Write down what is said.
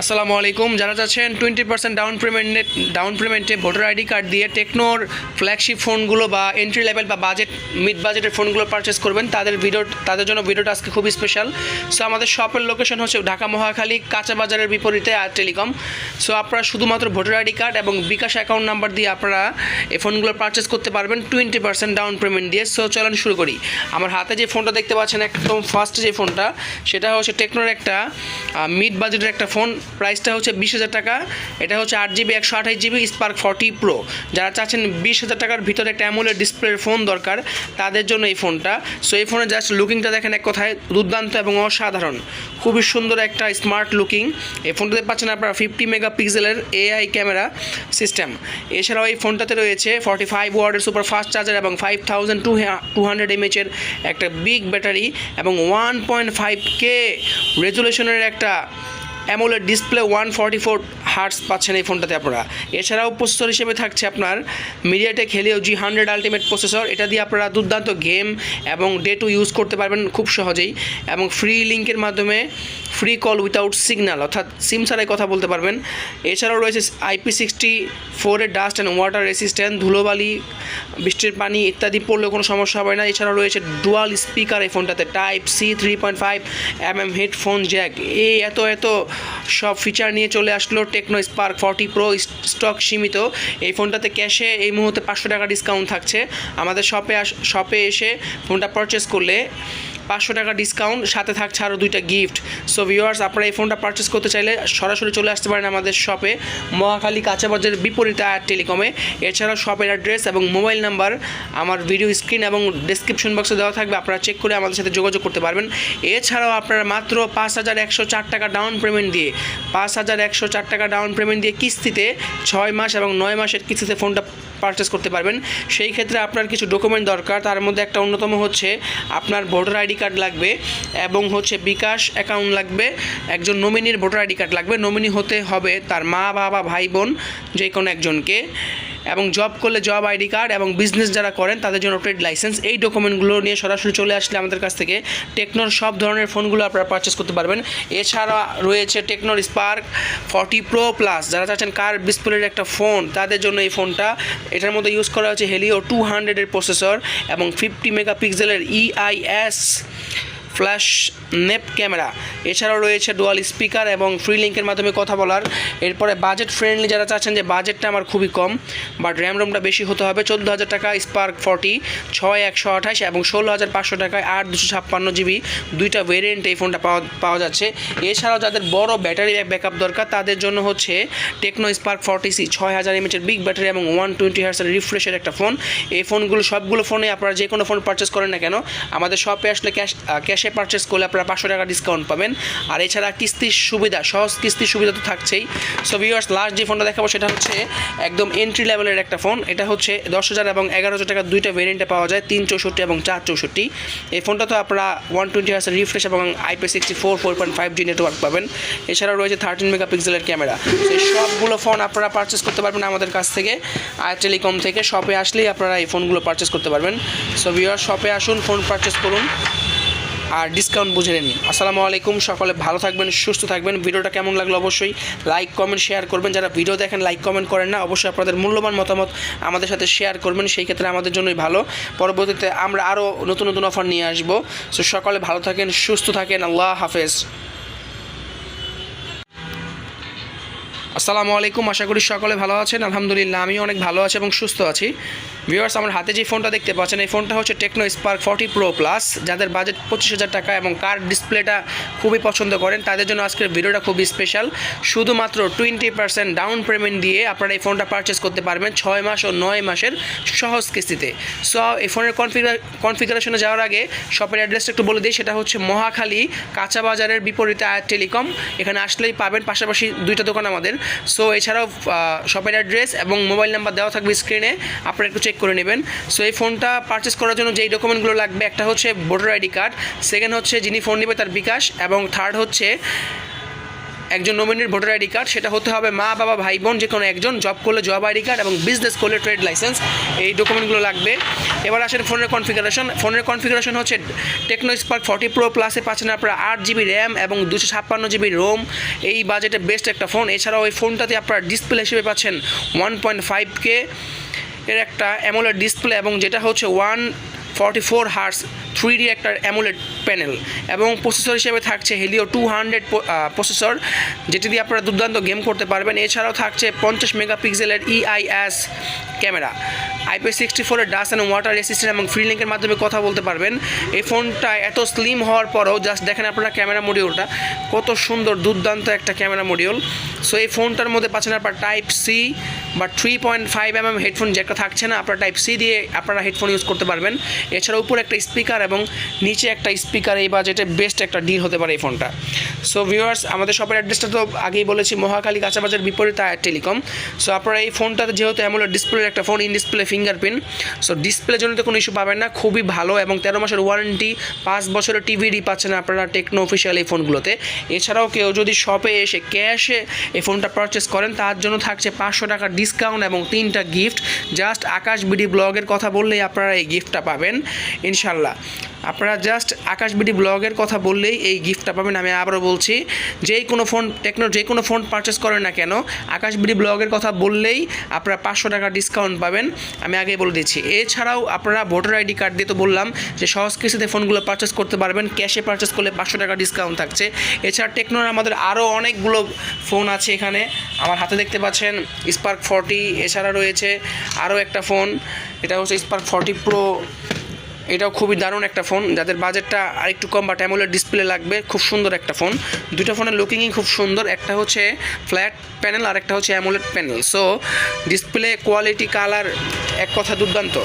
আসসালামু আলাইকুম, যারা চাচ্ছেন টোয়েন্টি পার্সেন্ট ডাউন পেমেন্টে ডাউন পেমেন্টে ভোটার আইডি কার্ড দিয়ে টেকনোর ফ্ল্যাগশিপ ফোনগুলো বা এন্ট্রি লেভেল বা বাজেট মিড বাজেটের ফোনগুলো পারচেস করবেন, তাদের ভিডিও তাদের জন্য ভিডিওটা আজকে খুবই স্পেশাল সো আমাদের শপের লোকেশন হচ্ছে ঢাকা মহাখালী, কাঁচা বাজারের বিপরীতে আর টেলিকম সো আপনারা শুধুমাত্র ভোটার আইডি কার্ড এবং বিকাশ অ্যাকাউন্ট নাম্বার দিয়ে আপনারা এই ফোনগুলো পারচেস করতে পারবেন টোয়েন্টি পার্সেন্ট ডাউন পেমেন্ট দিয়ে। সো চলেন শুরু করি। আমার হাতে যে ফোনটা দেখতে পাচ্ছেন, একদম ফার্স্ট যে ফোনটা সেটা হচ্ছে টেকনোর একটা মিড বাজেটের একটা ফোন প্রাইসটা হচ্ছে বিশ হাজার টাকা। এটা হচ্ছে আট জিবি, একশো আঠাশ জিবি স্পার্ক ফর্টি প্রো যারা চাচ্ছেন বিশ হাজার টাকার ভিতরে একটা অ্যামুলের ডিসপ্লের ফোন দরকার, তাদের জন্য এই ফোনটা সো এই ফোনের জাস্ট লুকিংটা দেখেন এক কথায় দুর্দান্ত এবং অসাধারণ। খুবই সুন্দর একটা স্মার্ট লুকিং এই ফোনটাতে পাচ্ছেন আপনারা ফিফটি মেগা পিক্সেলের এআই ক্যামেরা সিস্টেম এছাড়াও এই ফোনটাতে রয়েছে ফর্টি ফাইভ ওয়ার্ডের সুপার ফাস্ট চার্জার এবং five thousand two two hundred এমএচের একটা বিগ ব্যাটারি এবং ওয়ান পয়েন্ট ফাইভ কে রেজুলেশনের একটা AMOLED display one forty four hertz পাচ্ছেন এই ফোনটাতে আপনারা। এছাড়াও প্রসেসর হিসেবে থাকছে আপনার MediaTek Helio G hundred ultimate processor এটা দিয়ে আপনারা দুর্দান্ত গেম এবং ডে টু ইউজ করতে পারবেন খুব সহজেই এবং ফ্রি লিঙ্কের মাধ্যমে ফ্রি কল উইথাউট সিগন্যাল অর্থাৎ সিম ছাড়াই কথা বলতে পারবেন। এছাড়াও রয়েছে আইপি সিক্সটি ফোরের ডাস্ট অ্যান্ড ওয়াটার রেসিস্ট্যান্ট ধুলোবালি, বৃষ্টির পানি ইত্যাদি পড়লেও কোনো সমস্যা হবে না। এছাড়াও রয়েছে ডুয়াল স্পিকার এই ফোনটাতে type C three point five M M headphone jack এই এত এত সব ফিচার নিয়ে চলে আসলো Tecno Spark forty Pro stock সীমিত। এই ফোনটাতে ক্যাশে এই মুহূর্তে পাঁচশো টাকা ডিসকাউন্ট থাকছে। আমাদের শপে আস শপে এসে ফোনটা পারচেস করলে পাঁচশো টাকা ডিসকাউন্ট সাথে থাকছে আরও দুইটা গিফট সো ভিউয়ার্স আপনারা এই ফোনটা পারচেস করতে চাইলে সরাসরি চলে আসতে পারেন আমাদের শপে মহাখালী কাঁচাবাজারের বিপরীতে আয়ার টেলিকমে এছাড়াও শপের অ্যাড্রেস এবং মোবাইল নাম্বার আমার ভিডিও স্ক্রিন এবং ডিসক্রিপশন বক্সে দেওয়া থাকবে, আপনারা চেক করে আমাদের সাথে যোগাযোগ করতে পারবেন। এছাড়াও আপনারা মাত্র পাঁচ হাজার একশো চার টাকা ডাউন পেমেন্ট দিয়ে, পাঁচ হাজার একশো চার টাকা ডাউন পেমেন্ট দিয়ে কিস্তিতে ছয় মাস এবং নয় মাসের কিস্তিতে ফোনটা পারচেস করতে পারবেন। সেই ক্ষেত্রে আপনার কিছু ডকুমেন্ট দরকার, তার মধ্যে একটা অন্যতম হচ্ছে আপনার ভোটার আইডি কার্ড লাগবে এবং হচ্ছে বিকাশ অ্যাকাউন্ট লাগবে, একজন নমিনির ভোটার আইডি কার্ড লাগবে। নমিনি হতে হবে তার মা, বাবা, ভাই, বোন যে কোনো একজনকে। এবং জব করলে জব আইডি কার্ড এবং বিজনেস যারা করেন, তাদের জন্য ট্রেড লাইসেন্স এই ডকুমেন্টগুলো নিয়ে সরাসরি চলে আসলে আমাদের কাছ থেকে টেকনোর সব ধরনের ফোনগুলো আপনারা পারচেস করতে পারবেন। এছাড়া রয়েছে টেকনোর স্পার্ক ফর্টি প্রো প্লাস যারা চাচ্ছেন কার ডিসপ্লের একটা ফোন তাদের জন্য এই ফোনটা এটার মধ্যে ইউজ করা হচ্ছে হেলিও টু হান্ড্রেডের প্রসেসর এবং ফিফটি মেগাপিক্সেলের ইআইএস ফ্ল্যাশ নেপ ক্যামেরা। এছাড়াও রয়েছে ডুয়াল স্পিকার এবং ফ্রি লিঙ্কের মাধ্যমে কথা বলার। এরপরে বাজেট ফ্রেন্ডলি যারা চাচ্ছেন যে বাজেটটা আমার খুবই কম বাট র্যাম রোমটা বেশি হতে হবে চোদ্দ হাজার টাকা স্পার্ক ফর্টি ছয় একশো আঠাশ এবং ষোলো হাজার পাঁচশো টাকায় আট দুশো ছাপ্পান্ন জিবি দুইটা ভেরিয়েন্ট এই ফোনটা পাওয়া পাওয়া যাচ্ছে। এছাড়াও যাদের বড় ব্যাটারি ব্যাকআপ দরকার, তাদের জন্য হচ্ছে টেকনো স্পার্ক ফর্টি সি ছয় হাজার এমএচের বিগ ব্যাটারি এবং ওয়ান টোয়েন্টি হার্সের রিফ্রেশের একটা ফোন এই ফোনগুলো সবগুলো ফোনে আপনারা যে কোনো ফোন পারচেস করেন না কেন, আমাদের শপে আসলে ক্যাশ ক্যাশে পারচেস করলে আপনারা পাঁচশো টাকা ডিসকাউন্ট পাবেন। আর এছাড়া কিস্তির সুবিধা, সহজ কিস্তির সুবিধা তো থাকছেই। সো ভিউয়ার্স লাস্ট যে ফোনটা দেখাবো সেটা হচ্ছে একদম এন্ট্রি লেভেলের একটা ফোন এটা হচ্ছে দশ হাজার এবং এগারো হাজার টাকার দুইটা ভেরিয়েন্টে পাওয়া যায়, তিন চৌষট্টি এবং চার চৌষট্টি। এই ফোনটা তো আপনারা ওয়ান টোয়েন্টি হার্সের রিফ্রেশ এবং IP sixty four four point five G network পাবেন। এছাড়াও রয়েছে থার্টিন মেগাপিক্সেলের ক্যামেরা এই সবগুলো ফোন আপনারা পারচেস করতে পারবেন আমাদের কাছ থেকে। আর টেলিকম থেকে শপে আসলেই আপনারা এই ফোনগুলো পারচেস করতে পারবেন। সো ভিউয়ার শপে আসুন ফোন পারচেস করুন। আর ডিসকাউন্ট বুঝে নিন। আসসালামু আলাইকুম, সকলে ভালো থাকবেন, সুস্থ থাকবেন। ভিডিওটা কেমন লাগল অবশ্যই লাইক কমেন্ট শেয়ার করবেন। যারা ভিডিও দেখেন লাইক কমেন্ট করেন না, অবশ্যই আপনাদের মূল্যবান মতামত আমাদের সাথে শেয়ার করবেন। সেই ক্ষেত্রে আমাদের জন্যই ভালো। পরবর্তীতে আমরা আরও নতুন নতুন অফার নিয়ে আসব। সো সকলে ভালো থাকেন, সুস্থ থাকেন। আল্লাহ হাফেজ। আসসালামু আলাইকুম, আশা করি সকলে ভালো আছেন। আলহামদুলিল্লাহ আমি অনেক ভালো আছি এবং সুস্থ আছি। ভিউয়ার্স আমার হাতে যে ফোনটা দেখতে পাচ্ছেন, এই ফোনটা হচ্ছে Tecno Spark forty Pro Plus যাদের বাজেট পঁচিশ হাজার টাকা এবং কার ডিসপ্লেটা খুবই পছন্দ করেন, তাদের জন্য আজকের ভিডিওটা খুবই স্পেশাল শুধুমাত্র টোয়েন্টি পার্সেন্ট ডাউন পেমেন্ট দিয়ে আপনারা এই ফোনটা পারচেস করতে পারবেন ছয় মাস ও নয় মাসের সহজ কিস্তিতে। সো এই ফোনের কনফিগার কনফিগারেশনে যাওয়ার আগে শপের অ্যাড্রেসটা একটু বলে দিই, সেটা হচ্ছে মহাখালী কাঁচা বাজারের বিপরীতে আয়ার টেলিকম। এখানে আসলেই পাবেন, পাশাপাশি দুইটা দোকান আমাদের। সো এছাড়াও শপের অ্যাড্রেস এবং মোবাইল নাম্বার দেওয়া থাকবে স্ক্রিনে আপনারা একটু চেক করে নেবেন। সো এই ফোনটা পারচেস করার জন্য যেই ডকুমেন্টগুলো লাগবে, একটা হচ্ছে ভোটার আইডি কার্ড সেকেন্ড হচ্ছে যিনি ফোন নেবে তার বিকাশ, এবং থার্ড হচ্ছে একজন নমিনির ভোটার আইডি কার্ড সেটা হতে হবে মা, বাবা, ভাই, বোন যে কোনো একজন জব করলে জব আইডি কার্ড এবং বিজনেস করলে ট্রেড লাইসেন্স এই ডকুমেন্টগুলো লাগবে। এবার আসেন ফোনের কনফিগারেশন ফোনের কনফিগারেশন হচ্ছে টেকনো স্পার্ক ফর্টি প্রো প্লাসে পাচ্ছেন আপনারা আট জিবি র্যাম এবং দুশো ছাপ্পান্ন জিবি রোম এই বাজেটে বেস্ট একটা ফোন এছাড়াও এই ফোনটাতে আপনারা ডিসপ্লে হিসেবে পাচ্ছেন ওয়ান পয়েন্ট ফাইভ কে এর একটা অ্যামোলেড ডিসপ্লে এবং যেটা হচ্ছে one forty four hertz three D একটা অ্যামোলেড প্যানেল এবং প্রসেসর হিসেবে থাকছে হেলিও টু হান্ড্রেড প্রসেসর যেটি দিয়ে আপনারা দুর্দান্ত গেম করতে পারবেন। এছাড়াও থাকছে পঞ্চাশ মেগাপিক্সেলের ইআইএস ক্যামেরা আইপি সিক্সটি ফোরের ডাস্ট অ্যান্ড ওয়াটার রেসিস্ট্যান্ট এবং ফ্রি লিঙ্কের মাধ্যমে কথা বলতে পারবেন। এই ফোনটা এত স্লিম হওয়ার পরেও জাস্ট দেখেন আপনারা ক্যামেরা মডিউলটা কত সুন্দর, দুর্দান্ত একটা ক্যামেরা মডিউল সো এই ফোনটার মধ্যে পাচ্ছেন আপনার টাইপ সি বা three point five M M headphone জ্যাকটা থাকছে না, আপনারা টাইপ সি দিয়ে আপনারা হেডফোন ইউজ করতে পারবেন। এছাড়া উপরে একটা স্পিকার এবং নিচে একটা স্পিকার এই বাজেটে বেস্ট একটা ডিল হতে পারে এই ফোনটা সো ভিউয়ার্স আমাদের শপের অ্যাড্রেসটা তো আগেই বলেছি, মহাকালী কাঁচাবাজার বিপরীত আয়ার টেলিকম সো আপনারা এই ফোনটাতে যেহেতু অ্যামোলেড ডিসপ্লের একটা phone in display fingerprint so ডিসপ্লের জন্য তো কোনো ইস্যু পাবেন না, খুবই ভালো এবং তেরো মাসের ওয়ারেন্টি পাঁচ বছরের টিভিডি পাচ্ছেন আপনারা টেকনো অফিসিয়াল এই ফোনগুলোতে এছাড়াও কেউ যদি শপে এসে ক্যাশে এই ফোনটা পারচেস করেন, তার জন্য থাকছে পাঁচশো টাকার ডিসকাউন্ট এবং তিনটা গিফট জাস্ট আকাশ বিডি ব্লগের কথা বললেই আপনারা এই গিফটটা পাবেন, ইনশাল্লাহ। আপনারা জাস্ট আকাশ বিডি ব্লগের কথা বললেই এই গিফটটা পাবেন। আমি আবারও বলছি, যেই কোনো ফোন টেকনো যে কোনো ফোন পারচেস করেন না কেন, আকাশ বিডি ব্লগের কথা বললেই আপনারা পাঁচশো টাকা ডিসকাউন্ট পাবেন। আমি আগেই বলে দিচ্ছি। এছাড়াও আপনারা ভোটার আইডি কার্ড দিয়ে তো বললাম যে সহজ কিস্তিতে ফোনগুলো পারচেস করতে পারবেন। ক্যাশে পারচেস করলে পাঁচশো টাকা ডিসকাউন্ট থাকছে। এছাড়া টেকনোর আমাদের আরও অনেকগুলো ফোন আছে এখানে। আমার হাতে দেখতে পাচ্ছেন স্পার্ক ফর্টি এছাড়া রয়েছে আরও একটা ফোন এটা হচ্ছে স্পার্ক ফর্টি প্রো এটাও খুবই দারুণ একটা ফোন। যাদের বাজেটটা আরেকটু কম বাট অ্যামোলেড ডিসপ্লে লাগবে, খুব সুন্দর একটা ফোন। দুটো ফোনের লুকিংই খুব সুন্দর। একটা হচ্ছে ফ্ল্যাট প্যানেল আর একটা হচ্ছে AMOLED panel so display quality colour এক কথা দুর্দান্ত।